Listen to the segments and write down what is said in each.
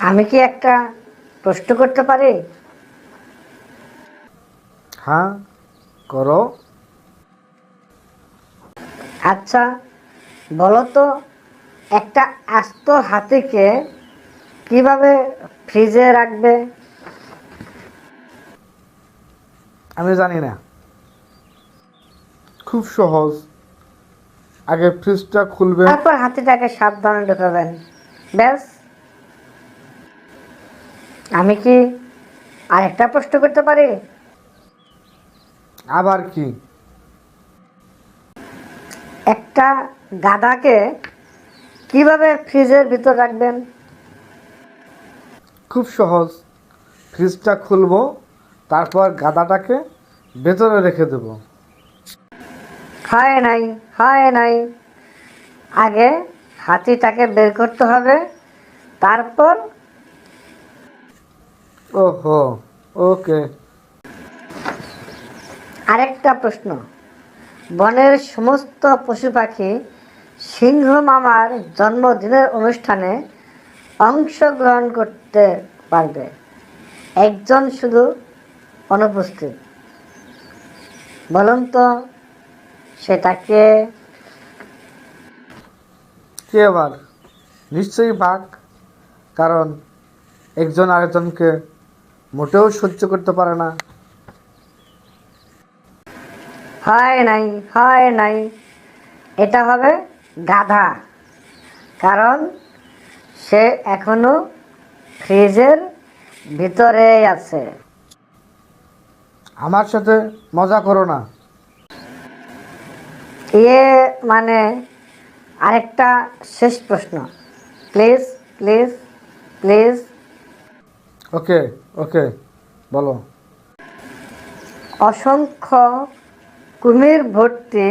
আমি কি একটা প্রশ্ন করতে পারি? হ্যাঁ করো। আচ্ছা বলো তো একটা আস্ত হাতিকে কীভাবে ফ্রিজে রাখবে? আমি জানি না। খুব সহজ। আগে ফ্রিজটা খুলবে। তারপর হাতিটাকে সাবধানে ঢুকাবেন। ব্যাস। আমি কি আরেকটা প্রশ্ন করতে পারি? আবার কি? একটা গাদাকে কীভাবে ফ্রিজের ভিতর রাখবেন? খুব সহজ। ফ্রিজটা খুলবো তারপর গাদাটাকে ভেতরে রেখে দেব। হয় নাই হয় নাই। আগে হাতিটাকে বের করতে হবে তারপর ওহো, ওকে। আরেকটা প্রশ্ন। বনের সমস্ত পশু পাখি সিংহ মামার জন্মদিনের অনুষ্ঠানে অংশগ্রহণ করতে পারবে। একজন শুধু অনুপস্থিত। বলুন তো সেটাকে কে আবার? নিশ্চয়ই বাঘ, কারণ একজন আরেকজনকে মোটেও সহ্য করতে পারে না। হয় নাই হয় নাই। এটা হবে গাধা। কারণ সে এখনও ফ্রিজের ভিতরে আছে। আমার সাথে মজা করো না। ইয়ে মানে আরেকটা শেষ প্রশ্ন। Please please please. Okay okay বলো। অসংখ্য কুমির ভর্তি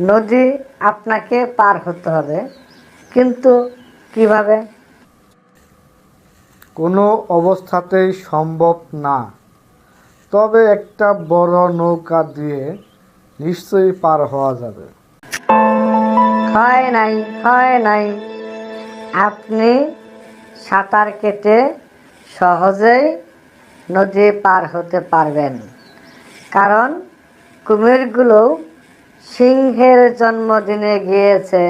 নদী আপনাকে পার হতে হবে কিন্তু কীভাবে? কোনো অবস্থাতেই সম্ভব না। তবে একটা বড় নৌকা দিয়ে নিশ্চয়ই পার হওয়া যাবে। হয় নাই হয় নাই। আপনি সাঁতার কেটে সহজেই নদী পার হতে পারবেন। কারণ কুমিরগুলো সিংহের জন্মদিনে গিয়েছে।